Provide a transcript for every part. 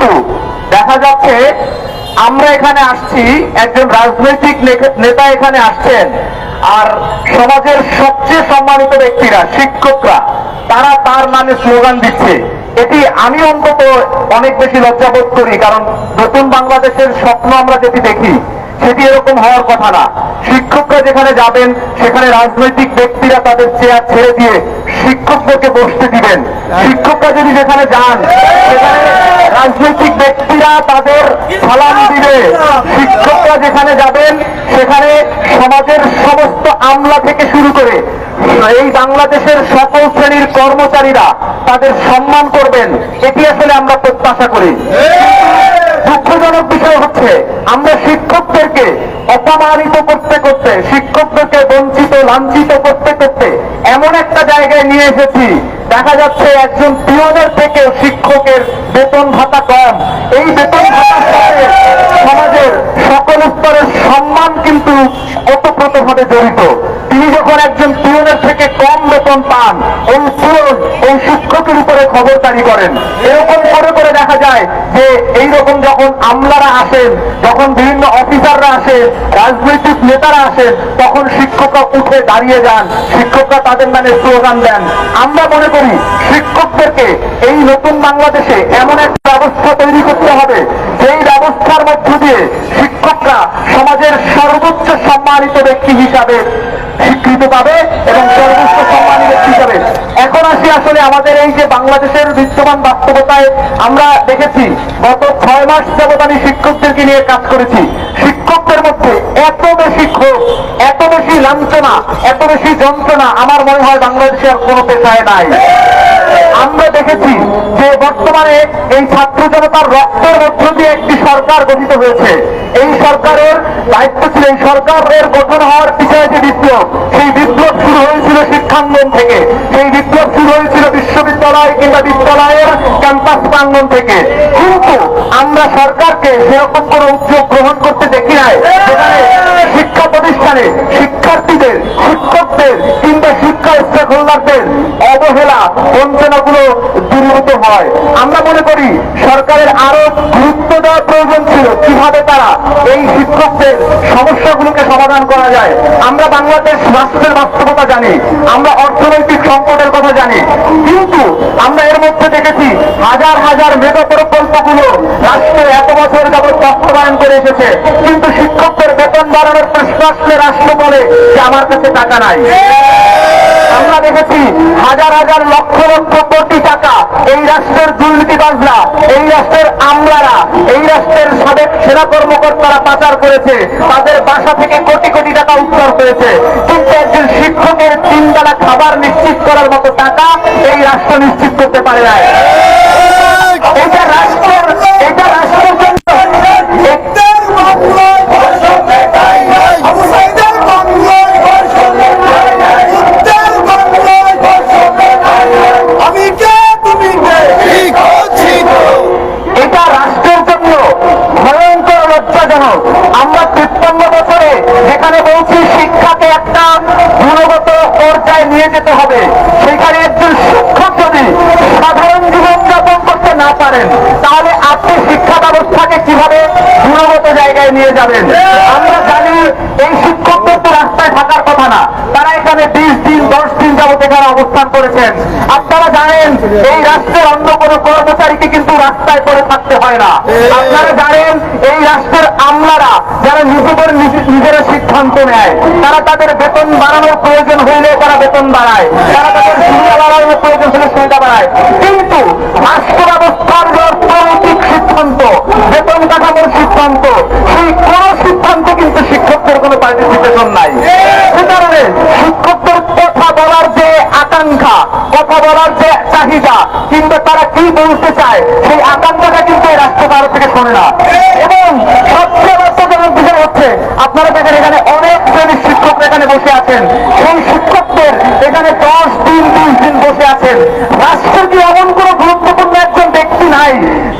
কিন্তু দেখা যাচ্ছে আমরা এখানে আসছি, একজন রাজনৈতিক নেতা এখানে আসছেন, আর সমাজের সবচেয়ে সম্মানিত ব্যক্তিরা, শিক্ষকরা, তারা তার নামে স্লোগান দিচ্ছে। এটি আমি অন্তত অনেক বেশি লজ্জাবোধ করি, কারণ নতুন বাংলাদেশের স্বপ্ন আমরা যেটি দেখি, সেটি এরকম হওয়ার কথা না। শিক্ষকরা যেখানে যাবেন, সেখানে রাজনৈতিক ব্যক্তিরা তাদের চেয়ার ছেড়ে দিয়ে শিক্ষকদেরকে বসতে দিবেন শিক্ষকরা যদি যেখানে যান সেখানে রাজনৈতিক ব্যক্তিরা তাদের সালাম দিবে। শিক্ষকরা যেখানে যাবেন সেখানে সমাজের সমস্ত আমলা থেকে শুরু করে এই বাংলাদেশের সকল শ্রেণির কর্মচারীরা তাদের সম্মান করবেন। এটি আসলে আমরা প্রত্যাশা করি। দুঃখজনক বিষয় হচ্ছে আমরা শিক্ষকদেরকে অপমানিত করতে করতে শিক্ষকদেরকে বঞ্চিত, লাঞ্ছিত করতে করতে এমন একটা জায়গায় নিয়ে এসেছি। দেখা যাচ্ছে একজন পিওনের থেকে শিক্ষকের বেতন ভাতা কম। এই বেতন ভাতার সাথে সমাজের সকল স্তরের সম্মান কিন্তু ওতপ্রোতভাবে জড়িত। যখন একজন পিওনের থেকে কম বেতন পান, ওই পিওন ওই শিক্ষকের উপরে খবরদারি করেন। এরকম করে করে দেখা যায় যে এইরকম যখন আমলারা আসেন, যখন বিভিন্ন অফিসাররা আসেন, রাজনৈতিক নেতারা আসেন, তখন শিক্ষকরা উঠে দাঁড়িয়ে যান। শিক্ষকরা তাদের নামে স্লোগান দেন। আমরা মনে করি শিক্ষকদেরকে এই নতুন বাংলাদেশে এমন একটা ব্যবস্থা তৈরি করতে হবে, যেই ব্যবস্থার মধ্য দিয়ে শিক্ষকরা সমাজের সর্বোচ্চ সম্মানিত ব্যক্তি হিসাবে স্বীকৃতি পাবে এবং সর্বোচ্চ সম্মানিত ব্যক্তি হিসাবে। এখন আসি আসলে আমাদের এই যে বাংলাদেশের বিদ্যমান বাস্তবতায় আমরা দেখেছি, গত ছয় মাস যাবৎ আমি শিক্ষকদেরকে নিয়ে কাজ করেছি। শিক্ষকদের মধ্যে এত বেশি ক্ষোভ, এত বেশি লাঞ্ছনা, এত বেশি যন্ত্রণা আমার মনে হয় বাংলাদেশে আর কোনো পেশায় নাই। আমরা দেখেছি যে বর্তমানে এই ছাত্র জনতার রক্তের মধ্য দিয়ে একটি সরকার গঠিত হয়েছে। এই সরকারের দায়িত্ব ছিল, এই সরকারের গঠন হওয়ার পিছনে যে বিপ্লব সেই বিপ্লব শুরু হয়েছিল শিক্ষাঙ্গন থেকে। সেই বিপ্লব শুরু হয়েছিল বিশ্ববিদ্যালয় কিংবা বিদ্যালয়ের ক্যাম্পাস প্রাঙ্গন থেকে। কিন্তু আমরা সরকারকে সেরকম কোনো উদ্যোগ গ্রহণ করতে দেখি নাই। শিক্ষা প্রতিষ্ঠানে শিক্ষার্থীদের শিক্ষকদের কিংবা শিক্ষা স্টেক হোল্ডারদের অবহেলা বঞ্চনাগুলো দূরীভূত হয়। আমরা মনে করি সরকারের আরও গুরুত্ব দেওয়া প্রয়োজন ছিল কীভাবে তারা এই শিক্ষকদের সমস্যাগুলোকে সমাধান করা যায়। আমরা বাংলাদেশ রাষ্ট্রের বাস্তবতা জানি, আমরা অর্থনৈতিক সংকটের কথা জানি, কিন্তু আমরা এর মধ্যে দেখেছি হাজার হাজার মেগা প্রকল্পগুলো রাষ্ট্র এত বছর যাবৎ বাস্তবায়ন করে এসেছে, কিন্তু শিক্ষকদের বেতন বাড়ানোর প্রশ্ন আসলে রাষ্ট্র বলে যে আমার কাছে টাকা নাই। আমরা দেখেছি হাজার হাজার লক্ষ লক্ষ কোটি টাকা এই রাষ্ট্রের দুর্নীতিবাজরা এই রাষ্ট্রের আমলারা এই রাষ্ট্রের সাবেক সেনা কর্মকর্তারা পাচার করেছে। তাদের বাসা থেকে কোটি কোটি টাকা উদ্ধার করেছে। কিন্তু একজন শিক্ষকের তিন বেলা খাবার নিশ্চিত করার মতো টাকা এই রাষ্ট্র নিশ্চিত করতে পারে নাই। এটা রাষ্ট্রের এটা নিয়ে যাবেন। আমরা জানি এই শিক্ষকদের তো রাস্তায় থাকার কথা না। তারা এখানে বিশ দিন দশ দিন যাবত এখানে অবস্থান করেছেন। আপনারা জানেন এই রাষ্ট্রের অন্য কোনো কর্মচারীকে কিন্তু রাস্তায় পড়ে থাকতে হয় না। আপনারা জানেন এই রাষ্ট্রের আমলারা যারা নিজেদের নিজে- নিজেরা সিদ্ধান্ত নেয় তারা তাদের বেতন বাড়ানোর প্রয়োজন হইলে তারা বেতন বাড়ায়। তারা তাদের সুবিধা বাড়ানোর প্রয়োজন আপনারা দেখেন এখানে অনেক শ্রেণির শিক্ষক এখানে বসে আছেন। সেই শিক্ষকদের এখানে দশ দিন, বিশ দিন বসে আছেন। রাষ্ট্রের কি এমন কোনো গুরুত্বপূর্ণ একজন ব্যক্তি নাই,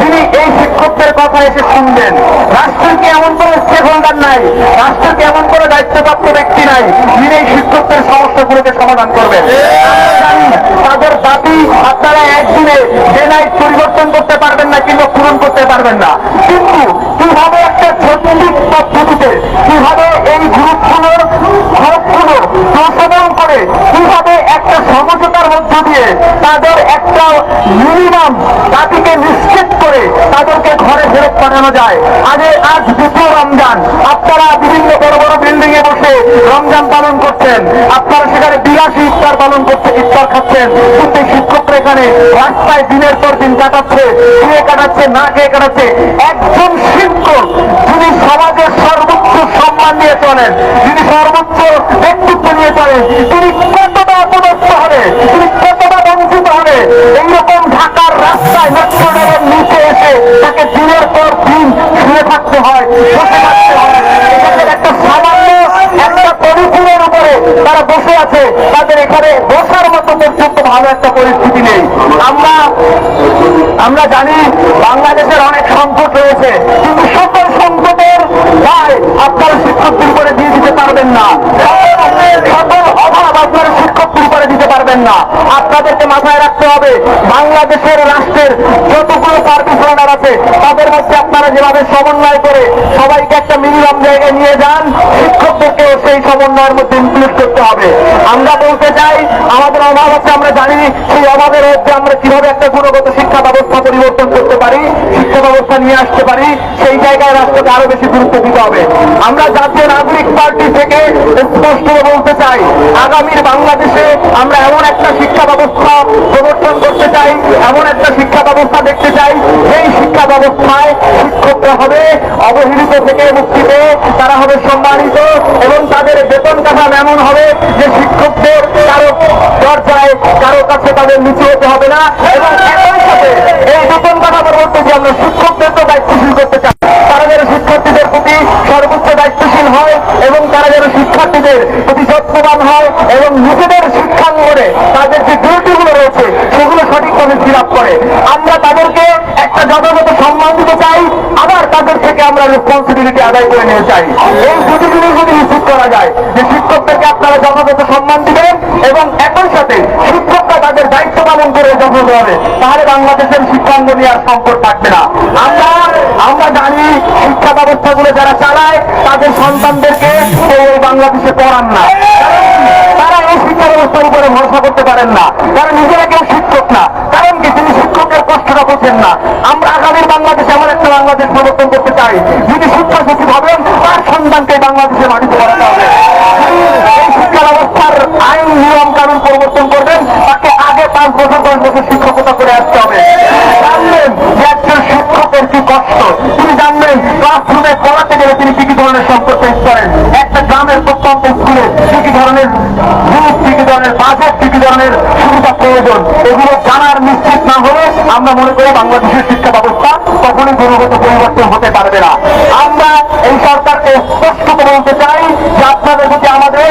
যিনি এই শিক্ষকদের কথা এসে শুনবেন? রাষ্ট্রকে এমন কোনো স্টেক হোল্ডার নাই? রাষ্ট্রকে এমন কোনো দায়িত্বপ্রাপ্ত ব্যক্তি নাই যিনি শিক্ষকদের সমস্যাগুলোকে সমাধান করবেন। তাদের দাবি আপনারা একদিনে যে নাই পরিবর্তন করতে পারবেন না কিংবা পূরণ করতে পারবেন না। কিন্তু কীভাবে একটা জটিল পদ্ধতিতে, কীভাবে এই গ্রুপগুলোর খরচগুলো সংশোধন করে, কীভাবে একটা সমঝোতার মধ্য দিয়ে তাদের একটা মিনিমাম দাবিকে নিশ্চিত করে তাদেরকে ঘরে ফেরত পাঠানো যায়। আগে আজ দ্বিতীয় রমজান। আপনারা বিভিন্ন বড় বড় বিল্ডিং এ বসে রমজান পালন করছেন। আপনারা সেখানে বিলাসী ইফতার পালন করছে ইফতার খাচ্ছেন। কিন্তু শিক্ষকরা এখানে রাস্তায় দিনের পর দিন কাটাচ্ছে, খেয়ে কাটাচ্ছে, না খেয়ে কাটাচ্ছে। একজন শিক্ষক, যিনি সমাজের সর্বোচ্চ সম্মান নিয়ে চলেন। যিনি সর্বোচ্চ ব্যক্তিত্ব নিয়ে চলেন, তিনি কতটা অপদস্থ হবে, তিনি কতটা বঞ্চিত হবে? এইরকম ঢাকার রাস্তায় মেট্রোরেলের নিচে এসে তাকে দিনের পর দিন শুয়ে থাকতে হয়, বসে থাকতে হয়। সামান্য একটা তারা বসে আছে। তাদের এখানে বসার মতো পর্যন্ত ভালো একটা পরিস্থিতি নেই। আমরা আমরা জানি বাংলাদেশের আপনারা শিক্ষক করে দিয়ে দিতে পারবেন না। পারবেন না। আপনাদেরকে মাথায় রাখতে হবে, বাংলাদেশের রাষ্ট্রের যতগুলো সার্ভিস হোল্ডার আছে, তাদের মধ্যে আপনারা যেভাবে সমন্বয় করে সবাইকে একটা মিনিমাম জায়গায় নিয়ে যান, শিক্ষকদেরকেও সেই সমন্বয়ের মধ্যে ইনক্লুড করতে হবে। আমরা বলতে চাই, আমাদের অভাব আছে, আমরা জানি, সেই অভাবের মধ্যে আমরা কীভাবে একটা গুণগত শিক্ষা ব্যবস্থা পরিবর্তন করতে পারি, শিক্ষা ব্যবস্থা নিয়ে আসতে পারি, সেই জায়গায় রাষ্ট্রকে আরও বেশি গুরুত্ব দিতে হবে। আমরা জাতীয় নাগরিক পার্টি থেকে স্পষ্ট বলতে চাই, আগামীর বাংলাদেশে আমরা এমন একটা শিক্ষা ব্যবস্থা প্রবর্তন করতে চাই, এমন একটা শিক্ষা ব্যবস্থা দেখতে চাই যেই শিক্ষা ব্যবস্থায় শিক্ষকরা হবে অবহেলিত থেকে মুক্তি পেয়ে তারা হবে সম্মানিত এবং তাদের বেতন কাঠাম এমন হবে যে শিক্ষকদের কারও দরজায়, কারও কাছে তাদের নিচে হতে হবে না। এবং এই বেতন কাঠামোর মধ্যে যে আমরা শিক্ষকদেরকে দায়িত্বশীল করতে চাই। যেন শিক্ষার্থীদের প্রতি সর্বোচ্চ দায়িত্বশীল হয় এবং তারা যেন শিক্ষার্থীদের প্রতি যত্নবান হয় এবং নিজেদের শিক্ষাঙ্গনে তাদের যে ডিউটিগুলো রয়েছে, সেগুলো সঠিকভাবে ফিল করে। আমরা তাদেরকে একটা যথাযথ সম্মান দিতে চাই, আবার তাদের থেকে আমরা রেসপন্সিবিলিটি আদায় করে নিতে চাই। এই দুটি যদি নিশ্চিত করা যায় যে শিক্ষকদেরকে আপনারা যথাযথ সম্মান দিবেন এবং একই সাথে দায়িত্ব করে যথাযথভাবে তাহলে বাংলাদেশের শিক্ষাঙ্গ নিয়ে আর সংকট থাকবে না। আমরা আমরা জানি শিক্ষা ব্যবস্থাগুলো যারা চালায়, তাদের সন্তানদেরকে এই বাংলাদেশে পড়ান না। তারা এই শিক্ষা ব্যবস্থার উপরে ভরসা করতে পারেন না। তারা নিজেরা কেউ শিক্ষক না। কারণ কি? তিনি শিক্ষকের কষ্টটা বোঝেন না। আমরা আগামীর বাংলাদেশে এমন একটা বাংলাদেশ প্রবর্তন করতে চাই। যিনি শিক্ষা সচিব হবেন, তার সন্তানকে বাংলাদেশে মাটিতে পড়াতে হবে। এই শিক্ষা ব্যবস্থার আইন, নিয়ম, কানুন পরিবর্তন বছর শিক্ষকতা করে আসতে হবে। জানবেন যে একজন শিক্ষকের কি কষ্ট। তিনি জানবেন ক্লাসরুমে পড়াতে গেলে তিনি কি কি ধরনের সম্পদ ফেস করেন। একটা গ্রামের প্রত্যন্ত স্কুলে কি কি ধরনের রুট কি কি ধরনের বাজেট কি কি ধরনের সুবিধা প্রয়োজন, এগুলো জানার নিশ্চিত না হলে আমরা মনে করি বাংলাদেশের শিক্ষা ব্যবস্থা কখনোই গুণগত পরিবর্তন হতে পারবে না। আমরা এই সরকারকে স্পষ্ট করে বলতে চাই যে আপনাদের প্রতি আমাদের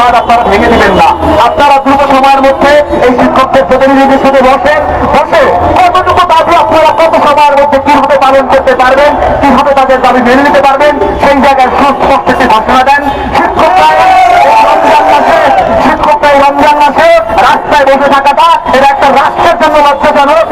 বাদ আপনারা ভেঙে দিবেন না। আপনারা দ্রুত সময়ের মধ্যে এই শিক্ষকদের প্রতিনিধিদের সাথে বসেন বসে কতটুকু দাবি আপনারা কত সময়ের মধ্যে কীভাবে পালন করতে পারবেন, কীভাবে তাদের দাবি মেনে নিতে পারবেন, সেই জায়গায় সুস্পষ্ট একটি ঘোষণা দেন। শিক্ষকরা রমজান রাস্তায় বসে থাকাটা এটা একটা রাষ্ট্রের জন্য লজ্জাজনক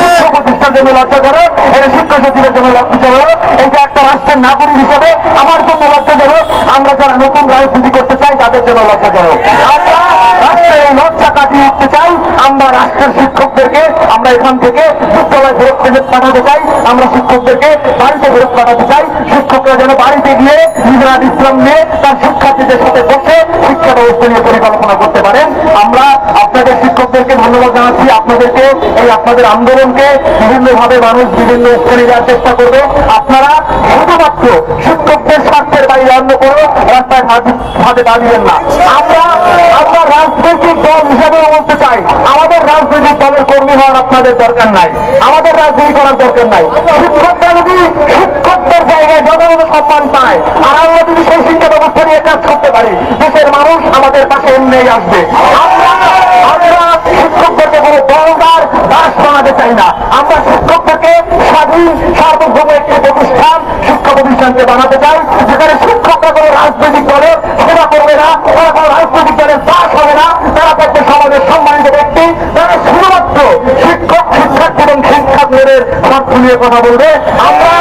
শিক্ষা প্রতিষ্ঠার জন্য লজ্জাজনক এটা শিক্ষা সচিবের জন্য লজ্জাজনক। এটা রাষ্ট্রের নাগরিক হিসেবে আমার জন্য লজ্জাজনক আমরা যারা নতুন রাজনীতি করতে চাই, তাদের জন্য লজ্জাজনক আমরা রাষ্ট্রের এই লজ্জা কাটিয়ে উঠতে চাই, আমরা রাষ্ট্রের শিক্ষকদেরকে আমরা এখান থেকে বিদ্যালয় ফেরত পাঠাতে চাই, আমরা শিক্ষকদেরকে বাড়িতে ফেরত পাঠাতে চাই। শিক্ষকরা যেন বাড়িতে গিয়ে নিজেরা বিশ্রাম নিয়ে তার শিক্ষার্থীদের সাথে বসে শিক্ষা ব্যবস্থা নিয়ে পরিকল্পনা করতে পারেন। আমরা আপনাদেরকে, এই আপনাদের আন্দোলনকে বিভিন্নভাবে মানুষ বিভিন্ন স্থানে দেওয়ার চেষ্টা করবে। আপনারা শুধুমাত্র শিক্ষকদের স্বার্থের বাইরে অন্য কোনো রাস্তায় হাত- পা না। আমরা আমরা রাজনৈতিক দল হিসাবে বলতে চাই, আমাদের রাজনৈতিক দলের কর্মী হওয়ার আপনাদের দরকার নাই। আমাদের রাজনীতি করার দরকার নাই। শিক্ষকরা যদি শিক্ষকদের জায়গায় যথাযথ সম্মান পায়, আর আমরা যদি সেই শিক্ষা ব্যবস্থা নিয়ে কাজ করতে পারি, দেশের মানুষ আমাদের পাশে এমনি আসবে। আমরা আমরা শিক্ষকদেরকে কোনো দলদার দাস চাই না। আমরা শিক্ষকদেরকে স্বাধীন, সার্বভৌম একটি প্রতিষ্ঠান শিক্ষা প্রতিষ্ঠানকে বানাতে চাই, যেখানে শিক্ষকরা কোনো রাজনৈতিক দলের সেবা করবে না, তারা কোনো রাজনৈতিক দলের দাস হবে না, তারা থাকবে সমাজের সম্মানিত ব্যক্তি, তারা শুধুমাত্র শিক্ষক শিক্ষার্থী এবং শিক্ষার্থীদের স্বার্থ নিয়ে কথা বলবে। আমরা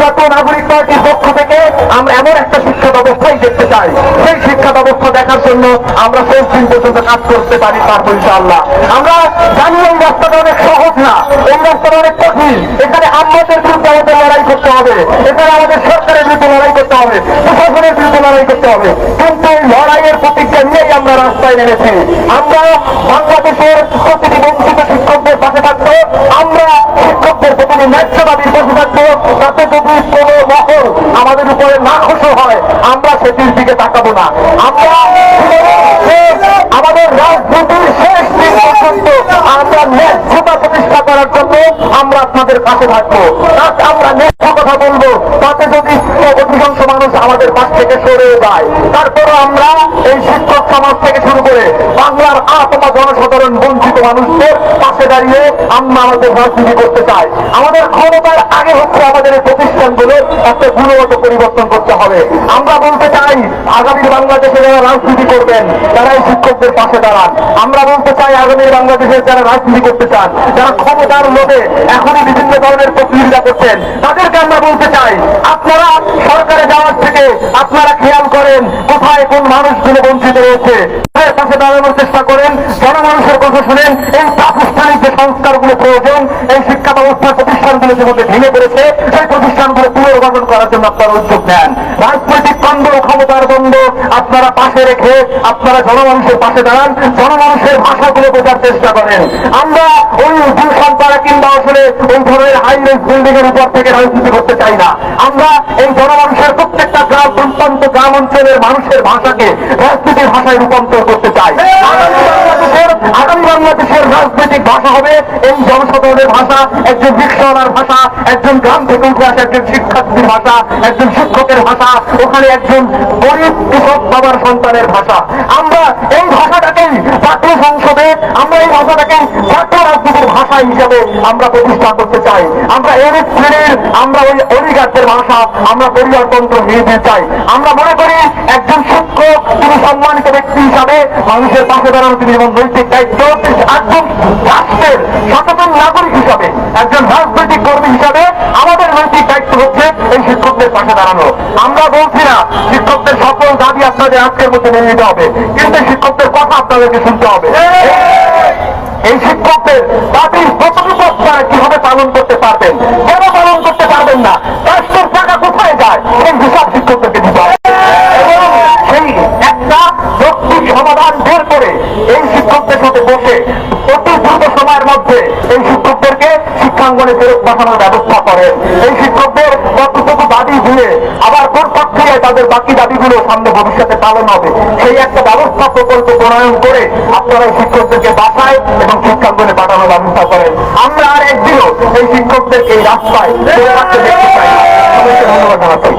জাতীয় নাগরিক পার্টির পক্ষ থেকে আমরা এমন একটা শিক্ষা ব্যবস্থাই দেখতে চাই। সেই শিক্ষা ব্যবস্থা দেখার জন্য আমরা শেষ দিন পর্যন্ত কাজ করতে পারি পারব ইনশাআল্লাহ। আমরা জানি এই রাস্তাটা অনেক সহজ না। এই রাস্তাটা অনেক কঠিন। এখানে আমাদের বিরুদ্ধে আমাদের লড়াই করতে হবে। এখানে আমাদের সরকারের বিরুদ্ধে লড়াই করতে হবে। প্রশাসনের বিরুদ্ধে লড়াই করতে হবে। কিন্তু লড়াইয়ের প্রতিজ্ঞা নিয়েই আমরা রাস্তায় নেমেছি। আমরা বাংলাদেশের প্রতিটি বঞ্চিত শিক্ষকদের পাশে থাকব আমরা শিক্ষকদের প্রতিটি ন্যায্য দাবির পাশে থাকব তাতে যদি কোনো মহল আমাদের উপরে না খুশি হয় আমরা সেটির দিকে তাকাবো না আমরা আমাদের রাজনীতির শেষ দিন পর্যন্ত আমরা ন্যায্যতা প্রতিষ্ঠা করার জন্য আমরা আপনাদের পাশে থাকব। তাকে আমরা ন্যায্য কথা বলব যদি অধিকাংশ মানুষ আমাদের পাশ থেকে সরে যায়। তারপরও আমরা এই শিক্ষক সমাজ থেকে শুরু করে বাংলার আত্মা জনসাধারণ বঞ্চিত মানুষদের পাশে দাঁড়িয়ে আমরা আমাদের রাজনীতি করতে চাই। আমাদের ক্ষমতার আগে হচ্ছে আমাদের এই প্রতিষ্ঠানগুলো একটা গুণগত পরিবর্তন করতে হবে। আমরা বলতে চাই, আগামী বাংলাদেশে যারা রাজনীতি করবেন, তারা এই শিক্ষকদের পাশে দাঁড়ান। আমরা বলতে চাই, আগামী বাংলাদেশের যারা রাজনীতি করতে চান, যারা ক্ষমতার লোভে এখনই বিভিন্ন ধরনের প্রতিযোগিতা করছেন, তাদেরকে আমরা বলতে চাই, আপনারা সরকারে যাওয়ার থেকে আপনারা খেয়াল করেন কোথায় কোন মানুষগুলো বঞ্চিত রয়েছে। পাশে দাঁড়ানোর চেষ্টা করেন, জনমানুষের কথা শুনেন, এই প্রাতিষ্ঠানিক যে সংস্কারগুলো প্রয়োজন, এই শিক্ষা ব্যবস্থার প্রতিষ্ঠানগুলো যে মধ্যে ভেঙে পড়েছে, সেই প্রতিষ্ঠানগুলো পুনর্গঠন করার জন্য আপনারা উদ্যোগ নেন। রাজনৈতিক দ্বন্দ্ব ক্ষমতার দ্বন্দ্ব আপনারা পাশে রেখে আপনারা জনমানুষের পাশে দাঁড়ান, জনমানুষের ভাষাগুলো বোঝার চেষ্টা করেন। আমরা ওই পাড়া কিংবা আসলে ওই ধরনের হাইরেস বিল্ডিং এর উপর থেকে রাজনীতি করতে চাই না। আমরা এই জনমানুষের প্রত্যেকটা গ্রাম প্রত্যন্ত গ্রাম অঞ্চলের মানুষের ভাষাকে রাজনীতির ভাষায় রূপান্তর করতে চাই। আগামী বাংলাদেশের রাজনৈতিক ভাষা হবে এই জনসাধারণের ভাষা, একজন রিক্সাওয়ালার ভাষা, একজন গ্রাম থেকে উঠে আসা একজন শিক্ষার্থীর ভাষা, একজন শিক্ষকের ভাষা, ওখানে একজন গরিব কৃষক বাবার সন্তানের ভাষা। আমরা এই ভাষাটাকেই জাতীয় সংসদে, আমরা এই ভাষাটাকে জাতীয় রাজনীতির ভাষা হিসেবে আমরা প্রতিষ্ঠা করতে চাই। আমরা এর শ্রেণির, আমরা ওই অধিকারদের ভাষা, আমরা পরিবারতন্ত্র নিয়ে দিতে চাই। আমরা মনে করি একজন শিক্ষক, তিনি সম্মানিত ব্যক্তি হিসাবে মানুষের পাশে দাঁড়ানো তিনি যেমন নৈতিক দায়িত্ব, একজন রাষ্ট্রের সচেতন নাগরিক হিসাবে, একজন রাজনৈতিক কর্মী হিসাবে এই শিক্ষকদের পাশে দাঁড়ানো। আমরা বলছি না, শিক্ষকদের সকল দাবি আপনাদের আজকের মধ্যে মেনে নিতে হবে, কিন্তু শিক্ষকদের কথা আপনাদেরকে শুনতে হবে। এই শিক্ষকদের দাবি কতটুকু আপনারা কীভাবে পালন করতে পারবেন, কেন পালন করতে পারবেন না রাষ্ট্রের টাকা কোথায় যায় সেই হিসাব শিক্ষকদেরকে দিতে হবে। এই সময়ের মধ্যে এই শিক্ষকদেরকে শিক্ষাঙ্গনে ফেরত পাঠানোর ব্যবস্থা করেন এই শিক্ষকদের কতটুকু দাবি দিয়ে আবার কোন প্রক্রিয়ায় তাদের বাকি দাবিগুলো সামনে ভবিষ্যতে পালন হবে। সেই একটা ব্যবস্থা প্রকল্প প্রণয়ন করে আপনারা শিক্ষকদেরকে বাসায় এবং শিক্ষাঙ্গনে পাঠানোর ব্যবস্থা করেন। আমরা আর একদিনও এই শিক্ষকদেরকে এই রাস্তায় ধন্যবাদ জানাচ্ছি।